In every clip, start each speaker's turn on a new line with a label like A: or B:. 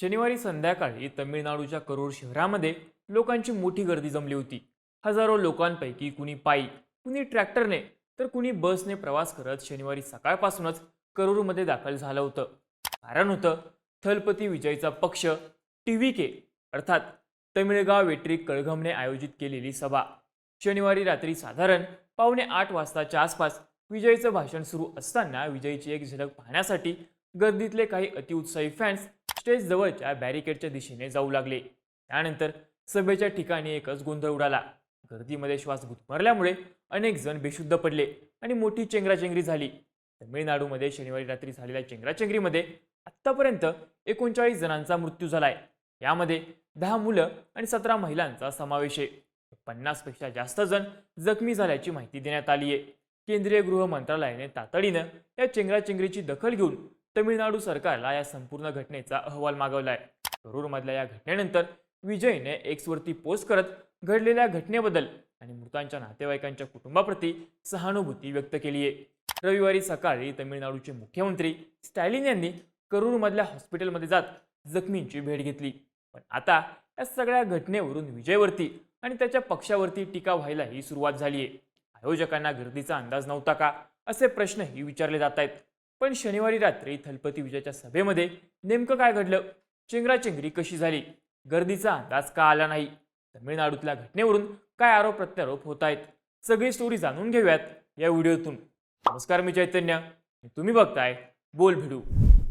A: शनिवारी संध्याकाळी तमिळनाडूच्या करूर शहरामध्ये लोकांची मोठी गर्दी जमली होती. हजारो लोकांपैकी कुणी पायी कुणी ट्रॅक्टरने तर कुणी बसने प्रवास करत शनिवारी सकाळपासूनच करूरमध्ये दाखल झालं होतं. कारण होतं थलपती विजयचा पक्ष टी व्ही के अर्थात तमिळगाव वेट्री कळघमने आयोजित केलेली सभा. शनिवारी रात्री साधारण पावणे आठ वाजताच्या आसपास विजयचं भाषण सुरू असताना विजयची एक झलक पाहण्यासाठी गर्दीतले काही अतिउत्साही फॅन्स स्टेज जवळच्या बॅरिकेडच्या दिशेने जाऊ लागले. त्यानंतर सभेच्या ठिकाणी एकच गोंधळ उडाला. गर्दीमध्ये श्वास गुदमरल्यामुळे अनेक जण बेशुद्ध पडले आणि मोठी चेंगराचेंगरी झाली. तमिळनाडूमध्ये शनिवारी रात्री झालेल्या चेंगराचेंगरीमध्ये आत्तापर्यंत एकोणचाळीस जणांचा मृत्यू झालाय. यामध्ये दहा मुलं आणि सतरा महिलांचा समावेश आहे. पन्नासपेक्षा जास्त जण जखमी झाल्याची माहिती देण्यात आली आहे केंद्रीय गृह मंत्रालयाने तातडीनं या चेंगराचेंगरीची दखल घेऊन तमिळनाडू सरकारला या संपूर्ण घटनेचा अहवाल मागवलाय. करूरमधल्या या घटनेनंतर विजयने एक्सवरती पोस्ट करत घडलेल्या घटनेबद्दल आणि मृतांच्या नातेवाईकांच्या कुटुंबाप्रती सहानुभूती व्यक्त केली आहे. रविवारी सकाळी तमिळनाडूचे मुख्यमंत्री स्टॅलिन यांनी करूरमधल्या हॉस्पिटलमध्ये जात जखमींची भेट घेतली. पण आता या सगळ्या घटनेवरून विजयवरती आणि त्याच्या पक्षावरती टीका व्हायलाही सुरुवात झाली आहे आयोजकांना गर्दीचा अंदाज नव्हता का? असे प्रश्नही विचारले जात आहेत पण शनिवारी रात्री थलपती विजयाच्या सभेमध्ये नेमकं काय घडलं? चेंगराचेंगरी कशी झाली? गर्दीचा अंदाज का आला नाही? तमिळनाडूतल्या घटनेवरून काय आरोप प्रत्यारोप होत आहेत सगळी स्टोरी जाणून घेऊयात या व्हिडिओतून. नमस्कार मी चैतन्य. तुम्ही बघताय बोल भिडू.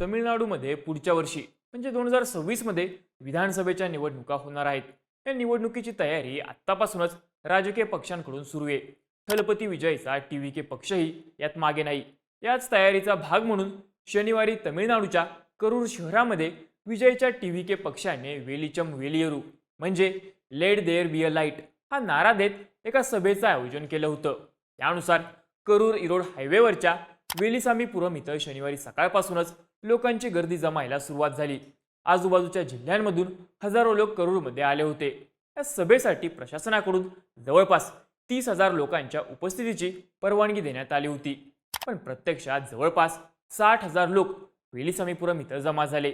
A: तमिळनाडूमध्ये पुढच्या वर्षी म्हणजे दोन हजार सव्वीसमध्ये विधानसभेच्या निवडणुका होणार आहेत. या निवडणुकीची तयारी आत्तापासूनच राजकीय पक्षांकडून सुरू आहे. थलपती विजयचा टी व्ही के पक्षही यात मागे नाही. याच तयारीचा भाग म्हणून शनिवारी तमिळनाडूच्या करूर शहरामध्ये विजयच्या टी व्ही के पक्षाने वेलिचम वेलियरू म्हणजे let there be a light हा नारा देत एका सभेचं आयोजन केलं होतं. त्यानुसार करूर इरोड हायवेवरच्या वेलिसामीपुरम इथं शनिवारी सकाळपासूनच लोकांची गर्दी जमायला सुरुवात झाली. आजूबाजूच्या जिल्ह्यांमधून हजारो लोक करूरमध्ये आले होते. या सभेसाठी प्रशासनाकडून जवळपास तीस हजार लोकांच्या उपस्थितीची परवानगी देण्यात आली होती. पण प्रत्यक्षात जवळपास साठ हजार लोक वेलिसामीपुरम इथं जमा झाले.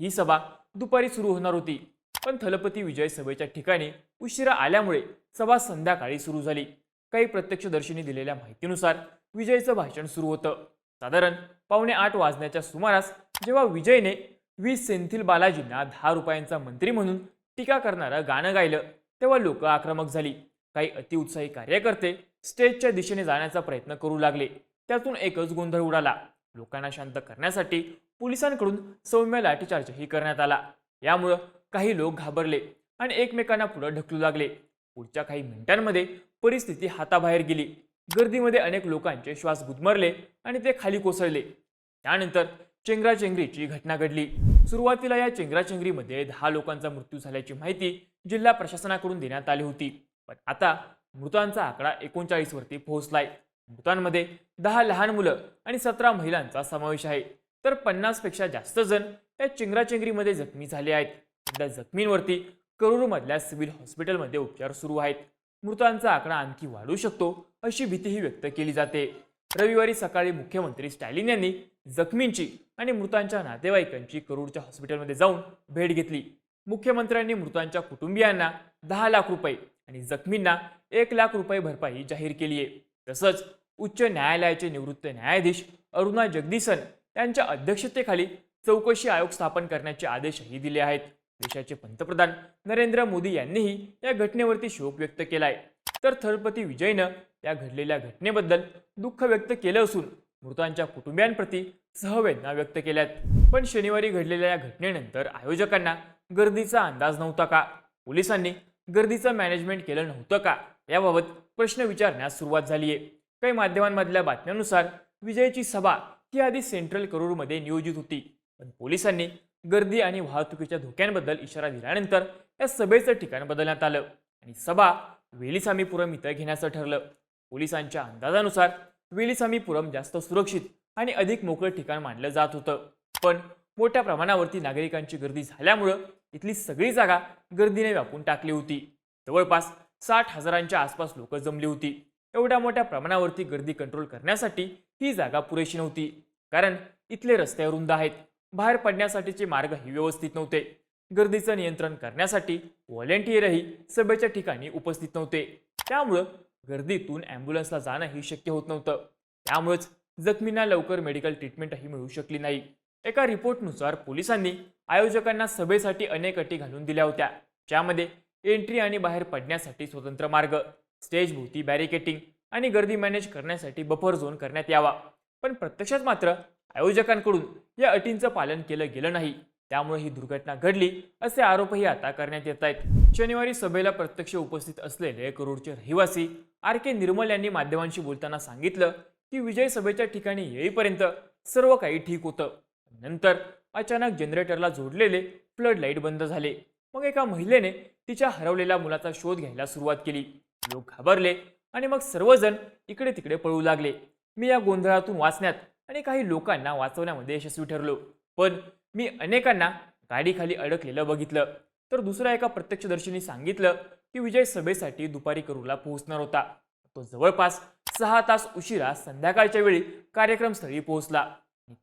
A: ही सभा दुपारी सुरू होणार होती. पण थलपती विजय सभेच्या ठिकाणी उशिरा आल्यामुळे सभा संध्याकाळी सुरू झाली. काही प्रत्यक्षदर्शींनी दिलेल्या माहितीनुसार विजयचं भाषण सुरू होतं. साधारण पावणे आठ वाजण्याच्या सुमारास जेव्हा विजयने वीस सेंथिल बालाजींना दहा रुपयांचा मंत्री म्हणून टीका करणारं गाणं गायलं तेव्हा लोक आक्रमक झाली. काही अतिउत्साही कार्यकर्ते स्टेजच्या दिशेने जाण्याचा प्रयत्न करू लागले. त्यातून एकच गोंधळ उडाला. लोकांना शांत करण्यासाठी पोलिसांकडून सौम्य लाठीचार्जही करण्यात आला. यामुळं काही लोक घाबरले आणि एकमेकांना पुढे ढकलू लागले. पुढच्या काही मिनिटांमध्ये परिस्थिती हाताबाहेर गेली. गर्दीमध्ये अनेक लोकांचे श्वास गुदमरले आणि ते खाली कोसळले. त्यानंतर चेंगराचेंगरीची घटना घडली. सुरुवातीला या चेंगराचेंगरीमध्ये दहा लोकांचा मृत्यू झाल्याची माहिती जिल्हा प्रशासनाकडून देण्यात आली होती. पण आता मृतांचा आकडा एकोणचाळीसवरती पोहोचलाय. मृतांमध्ये दहा लहान मुलं आणि सतरा महिलांचा समावेश आहे. तर पन्नासपेक्षा जास्त जण या चेंगराचेंगरीमध्ये जखमी झाले आहेत. सध्या जखमींवरती करूरमधल्या सिव्हिल हॉस्पिटलमध्ये उपचार सुरू आहेत. मृतांचा आकडा आणखी वाढू शकतो अशी भीतीही व्यक्त केली जाते. रविवारी सकाळी मुख्यमंत्री स्टॅलिन यांनी जखमींची आणि मृतांच्या नातेवाईकांची करूरच्या हॉस्पिटलमध्ये जाऊन भेट घेतली. मुख्यमंत्र्यांनी मृतांच्या कुटुंबियांना दहा लाख रुपये आणि जखमींना एक लाख रुपये भरपाई जाहीर केली आहे तसंच उच्च न्यायालयाचे निवृत्त न्यायाधीश अरुणा जगदीसन यांच्या अध्यक्षतेखाली चौकशी आयोग स्थापन करण्याचे आदेशही दिले आहेत. देशाचे पंतप्रधान नरेंद्र मोदी यांनीही या घटनेवरती शोक व्यक्त केला आहे तर थलपती विजयनं या घडलेल्या घटनेबद्दल दुःख व्यक्त केलं असून मृतांच्या कुटुंबियांप्रती सहवेदना व्यक्त केल्यात. पण शनिवारी घडलेल्या या घटनेनंतर आयोजकांना गर्दीचा अंदाज नव्हता का? पोलिसांनी गर्दीचं मॅनेजमेंट केलं नव्हतं का? याबाबत प्रश्न विचारण्यास सुरुवात झाली आहे काही माध्यमांमधल्या बातम्यानुसार विजयची सभा ही आधी सेंट्रल करूरमध्ये नियोजित होती. पण पोलिसांनी गर्दी आणि वाहतुकीच्या धोक्यांबद्दल इशारा दिल्यानंतर या सभेचं ठिकाण बदलण्यात आलं आणि सभा वेलिसामीपुरम इथं घेण्याचं ठरलं. पोलिसांच्या अंदाजानुसार वेलिसामीपुरम जास्त सुरक्षित आणि अधिक मोकळं ठिकाण मानलं जात होतं. पण मोठ्या प्रमाणावरती नागरिकांची गर्दी झाल्यामुळं इथली सगळी जागा गर्दीने व्यापून टाकली होती. जवळपास साठ हजारांच्या आसपास लोक जमली होती. एवढ्या मोठ्या प्रमाणावरती गर्दी कंट्रोल करण्यासाठी ही जागा पुरेशी नव्हती. कारण इथले रस्ते रुंद आहेत. बाहेर पडण्यासाठीचे मार्गही व्यवस्थित नव्हते. गर्दीचं नियंत्रण करण्यासाठी व्हॉलेंटियरही सभेच्या ठिकाणी उपस्थित नव्हते. त्यामुळं गर्दीतून ॲम्ब्युलन्सला जाणंही शक्य होत नव्हतं. त्यामुळेच जखमींना लवकर मेडिकल ट्रीटमेंटही मिळू शकली नाही. एका रिपोर्टनुसार पोलिसांनी आयोजकांना सभेसाठी अनेक अटी घालून दिल्या होत्या. ज्यामध्ये एंट्री आणि बाहेर पडण्यासाठी स्वतंत्र मार्ग स्टेजभोवती बॅरिकेटिंग आणि गर्दी मॅनेज करण्यासाठी बफर झोन करण्यात यावा. पण प्रत्यक्षात मात्र आयोजकांकडून या अटींचं पालन केलं गेलं नाही. त्यामुळे ही दुर्घटना घडली असे आरोपही आता करण्यात येत आहेत. शनिवारी सभेला प्रत्यक्ष उपस्थित असलेले करोडचे रहिवासी आर के निर्मल यांनी माध्यमांशी बोलताना सांगितलं की विजय सभेच्या ठिकाणी येईपर्यंत सर्व काही ठीक होतं. नंतर अचानक जनरेटरला जोडलेले फ्लड लाइट बंद झाले. मग एका महिलेने तिच्या हरवलेल्या मुलाचा शोध घ्यायला सुरुवात केली. लोक घाबरले आणि मग सर्वजण इकडे तिकडे पळू लागले. मी या गोंधळातून वाचण्यात आणि काही लोकांना वाचवण्यामध्ये यशस्वी ठरलो. पण मी अनेकांना गाडीखाली अडकलेलं बघितलं. तर दुसऱ्या एका प्रत्यक्षदर्शींनी सांगितलं की विजय सभेसाठी दुपारी करूला पोहोचणार होता. तो जवळपास सहा तास उशिरा संध्याकाळच्या वेळी कार्यक्रमस्थळी पोहोचला.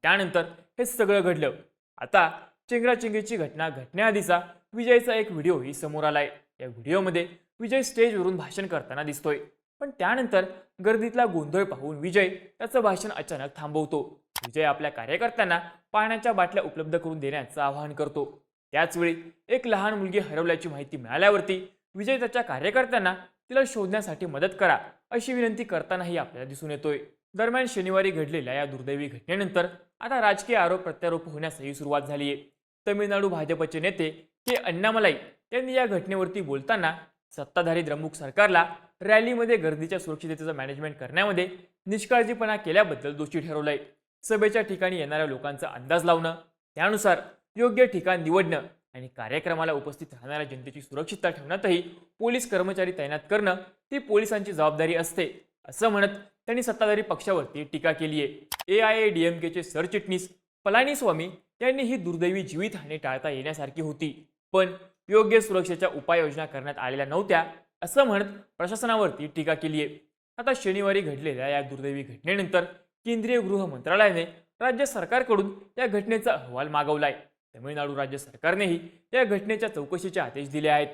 A: त्यानंतर हे सगळं घडलं. आता चेंगराचेंगरीची घटना घटण्याआधीचा विजयचा एक व्हिडिओही समोर आलाय. या व्हिडिओमध्ये विजय स्टेजवरून भाषण करताना दिसतोय. पण त्यानंतर गर्दीतला गोंधळ पाहून विजय त्याचं भाषण अचानक थांबवतो. विजय आपल्या कार्यकर्त्यांना पाण्याच्या बाटल्या उपलब्ध करून देण्याचं आवाहन करतो. त्याचवेळी एक लहान मुलगी हरवल्याची माहिती मिळाल्यावरती विजय त्याच्या कार्यकर्त्यांना तिला शोधण्यासाठी मदत करा अशी विनंती करतानाही आपल्याला दिसून येतोय. दरम्यान शनिवारी घडलेल्या या दुर्दैवी घटनेनंतर आता राजकीय आरोप प्रत्यारोप होण्यासही सुरुवात झाली आहे तमिळनाडू भाजपचे नेते के अण्णामलाई यांनी या घटनेवरती बोलताना सत्ताधारी द्रमुक सरकारला रॅलीमध्ये गर्दीच्या सुरक्षिततेचं मॅनेजमेंट करण्यामध्ये निष्काळजीपणा केल्याबद्दल दोषी ठरवलंय. सभेच्या ठिकाणी येणाऱ्या लोकांचा अंदाज लावणं त्यानुसार योग्य ठिकाण निवडणं आणि कार्यक्रमाला उपस्थित राहणाऱ्या जनतेची सुरक्षितता ठेवण्यातही पोलीस कर्मचारी तैनात करणं ही पोलिसांची जबाबदारी असते असं म्हणत त्यांनी सत्ताधारी पक्षावरती टीका केली आहे. A I A D M केचे सरचिटणीस पलानीस्वामी यांनी ही दुर्दैवी जीवितहानी टाळता येण्यासारखी होती. पण योग्य सुरक्षेच्या उपाययोजना करण्यात आलेल्या नव्हत्या असं म्हणत प्रशासनावरती टीका केली आहे. आता शनिवारी घडलेल्या या दुर्दैवी घटनेनंतर केंद्रीय गृह मंत्रालयाने राज्य सरकारकडून या घटनेचा अहवाल मागवलाय तमिळनाडू राज्य सरकारनेही या घटनेच्या चौकशीचे आदेश दिले आहेत.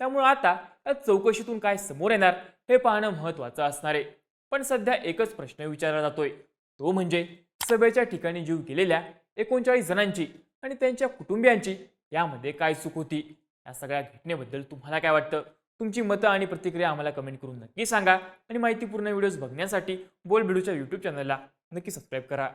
A: त्यामुळे आता या चौकशीतून काय समोर येणार हे पाहणं महत्त्वाचं असणार आहे. पण सध्या एकच प्रश्न विचारला जातोय. तो म्हणजे सभेच्या ठिकाणी जीव गेलेल्या एकोणचाळीस जणांची आणि त्यांच्या कुटुंबियांची यामध्ये काय चूक होती? या सगळ्या घटनेबद्दल तुम्हाला काय वाटतं? तुमची मतं आणि प्रतिक्रिया आम्हाला कमेंट करून नक्की सांगा आणि माहितीपूर्ण व्हिडिओज बघण्यासाठी बोल बिडूच्या यूट्यूब चॅनलला नक्की सबस्क्राईब करा.